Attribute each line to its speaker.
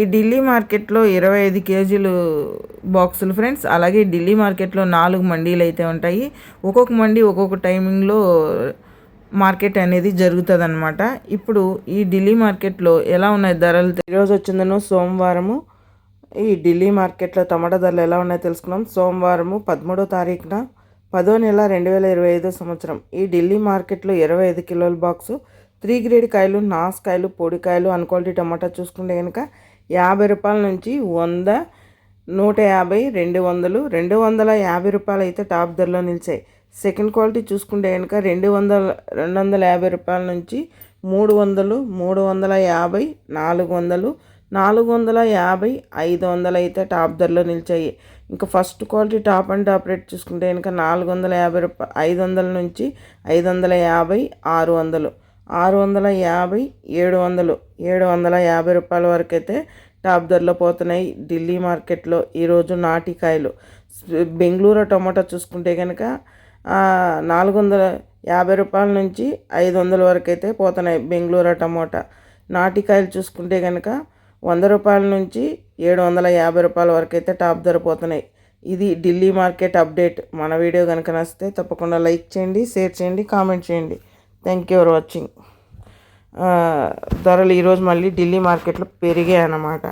Speaker 1: ఈ ఢిల్లీ మార్కెట్లో ఇరవై ఐదు కేజీలు బాక్సులు ఫ్రెండ్స్. అలాగే ఢిల్లీ మార్కెట్లో నాలుగు మండీలు అయితే ఉంటాయి. ఒక్కొక్క మండీ ఒక్కొక్క టైమింగ్లో మార్కెట్ అనేది జరుగుతుంది అనమాట ఇప్పుడు ఈ ఢిల్లీ మార్కెట్లో ఎలా ఉన్నాయి ధరలు? ఈరోజు వచ్చిందను సోమవారము. ఈ ఢిల్లీ మార్కెట్లో టమాటా ధరలు ఎలా ఉన్నాయో తెలుసుకున్నాం సోమవారము పదమూడో తారీఖున పదో నెల రెండు వేల ఇరవై ఐదో సంవత్సరం. ఈ ఢిల్లీ మార్కెట్లో ఇరవై ఐదు కిలోల బాక్సు త్రీ గ్రేడ్ కాయలు నాస్ కాయలు పొడికాయలు అన్క్వాలిటీ టమాటా చూసుకుంటే కనుక యాభై రూపాయల నుంచి వంద నూట యాభై రెండు వందలు రెండు వందల యాభై రూపాయలు అయితే టాప్ ధరలో నిలిచాయి. సెకండ్ క్వాలిటీ చూసుకుంటే కనుక రెండు వందల రెండు వందల యాభై రూపాయల నుంచి మూడు వందలు మూడు వందల యాభై నాలుగు వందలు నాలుగు వందల యాభై ఐదు వందలు అయితే టాప్ ధరలో నిలిచాయి. ఇంకా first quality top and top rate చూసుకుంటే కనుక నాలుగు వందల యాభై రూపాయ ఐదు వందల నుంచి ఐదు వందల యాభై ఆరు వందలు. ఆరు వందల యాభై ఏడు వందలు ఏడు వందల యాభై రూపాయల వరకు అయితే టాప్ ధరలో పోతున్నాయి. ఢిల్లీ మార్కెట్లో ఈరోజు నాటికాయలు. బెంగళూరు టమాటా చూసుకుంటే కనుక నాలుగు వందల యాభై రూపాయల నుంచి ఐదు వందల వరకు అయితే పోతున్నాయి బెంగళూరు టమోటా. నాటికాయలు చూసుకుంటే కనుక వంద రూపాయల నుంచి ఏడు వందల యాభై రూపాయల వరకు అయితే టాప్ ధర పోతున్నాయి. ఇది ఢిల్లీ మార్కెట్ అప్డేట్. మన వీడియో కనుక నచ్చితే తప్పకుండా లైక్ చేయండి షేర్ చేయండి కామెంట్ చేయండి. థ్యాంక్ యూ ఫర్ వాచింగ్ ధరలు ఈరోజు మళ్ళీ ఢిల్లీ మార్కెట్లో పెరిగాయి అన్నమాట